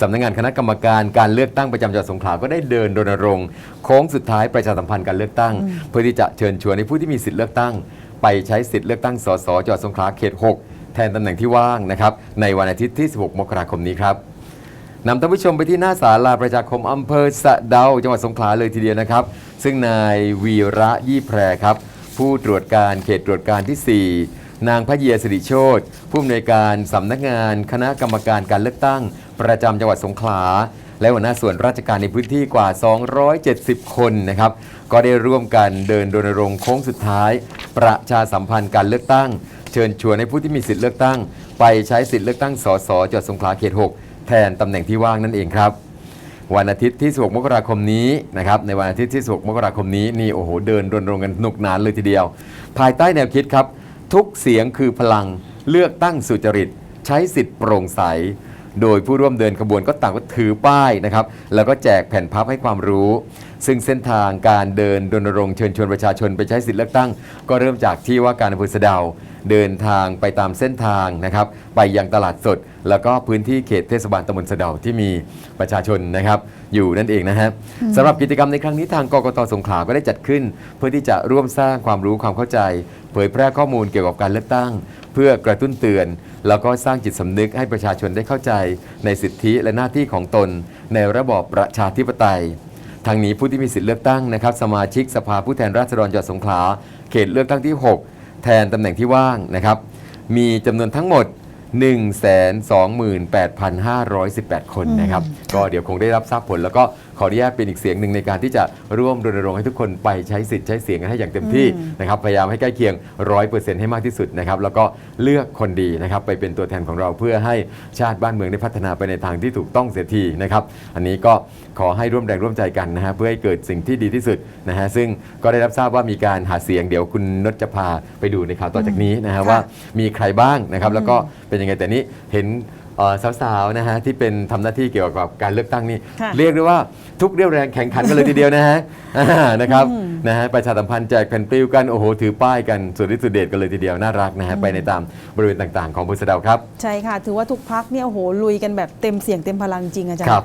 สำนักงานคณะกรรมการการเลือกตั้งประจำจังหวัดสงขลาก็ได้เดินรณรงค์โค้งสุดท้ายประชาสัมพันธ์การเลือกตั้ง เพื่อที่จะเชิญชวนให้ผู้ที่มีสิทธิ์เลือกตั้ง ไปใช้สิทธิ์เลือกตั้งสสจังหวัดสงขลาเขต 6 แทนตำแหน่งที่ว่างนะครับในวันอาทิตย์ที่ 16 มกราคมนี้ครับนำท่านผู้ชมไปที่หน้าศาลาประชาคมอำเภอสะเดาจังหวัดสงขลาเลยทีเดียวนะครับ ซึ่งนายวีระยี่แพรครับผู้ตรวจการเขตตรวจการที่ 4 นางพระเยียสิริโชตผู้อำนวยการสำนักงานคณะกรรมการการเลือกตั้ง ประจำจังหวัดสงขลา และหัวหน้าส่วนราชการในพื้นที่กว่า 270 คนนะครับ ก็ได้ร่วมกันเดินรณรงค์โค้งสุดท้าย ประชาสัมพันธ์การเลือกตั้ง เชิญชวนให้ผู้ที่มีสิทธิ์เลือกตั้ง ไปใช้สิทธิ์เลือกตั้งสสจังหวัดสงขลาเขต 6 แทนตำแหน่งที่ว่างนั่นเองครับวันอาทิตย์ที่ 16 มกราคมนี้นะครับ ในวันอาทิตย์ที่ 16 มกราคมนี้ นี่โอ้โห เดินรณรงค์กันสนุกหนานเลยทีเดียว ภายใต้แนวคิดครับ ทุกเสียงคือพลังเลือกตั้งสุจริต ใช้สิทธิ์โปร่งใส โดยผู้ร่วมเดินขบวนก็ต่างก็ถือป้ายนะครับ แล้วก็แจกแผ่นพับให้ความรู้ ซึ่งเส้นทางการเดินรณรงค์เชิญชวนประชาชนไปใช้สิทธิเลือกตั้ง ก็เริ่มจากที่ว่าการอำเภอสะเดา เดินทางไปตามเส้นทางนะครับ ไปยังตลาดสด แล้วก็พื้นที่เขตเทศบาลตำบลสะเดาที่มีประชาชนนะครับ อยู่นั่นเองนะฮะสำหรับกิจกรรมในครั้งนี้ทางกกตสงขลาก็ได้จัดขึ้น เพื่อที่จะร่วมสร้างความรู้ความเข้าใจ เผยแพร่ข้อมูลเกี่ยวกับการเลือกตั้ง เพื่อกระตุ้นเตือน แล้วก็สร้างจิตสำนึกให้ประชาชนได้เข้าใจ ในสิทธิและหน้าที่ของตน ในระบอบประชาธิปไตยทางนี้ผู้ที่มีสิทธิเลือกตั้งนะครับ สมาชิกสภาผู้แทนราษฎรจังหวัดสงขลาเขตเลือกตั้งที่ 6 แทนตำแหน่งที่ว่างนะครับ มีจำนวนทั้งหมด 128,518 คนนะครับ ก็เดี๋ยวคงได้รับทราบผลแล้วก็ ขออนุญาตเป็นอีกเสียงหนึ่งในการที่จะร่วมรณรงค์ให้ทุกคนไปใช้สิทธิ์ใช้เสียงกันให้อย่างเต็มที่นะครับพยายามให้ใกล้เคียง100%ให้มากที่สุดนะครับแล้วก็เลือกคนดีนะครับไปเป็นตัวแทนของเราเพื่อให้ชาติบ้านเมืองได้พัฒนาไปในทางที่ถูกต้องเสียทีนะครับอันนี้ก็ขอให้ร่วมแรงร่วมใจกันนะฮะเพื่อให้เกิดสิ่งที่ดีที่สุดนะฮะซึ่งก็ได้รับทราบว่ามีการหาเสียงเดี๋ยวคุณนชจะพาไปดูในข่าวต่อจากนี้นะฮะค่ะว่ามีใครบ้างนะครับแล้วก็เป็นยังไงแต่นี้เห็น เอ่อสาวๆนะฮะที่เป็นทำหน้าที่เกี่ยวกับการเลือกตั้งนี่ค่ะ เรียกได้ว่าทุกเรี่ยวแรงแข่งขันกันเลยทีเดียวนะฮะอ่านะครับนะฮะประชาสัมพันธ์แจกแผ่นปลิวกันโอ้โหถือป้ายกันสุดฤทธิ์สุดเดชกันเลยทีเดียวน่ารักนะฮะไปในตามบริเวณต่างๆ ของพุทธเดาครับ ใช่ค่ะ ถือว่าทุกพักเนี่ยโอ้โหลุยกันแบบเต็มเสียงเต็มพลังจริงอาจารครัย์บ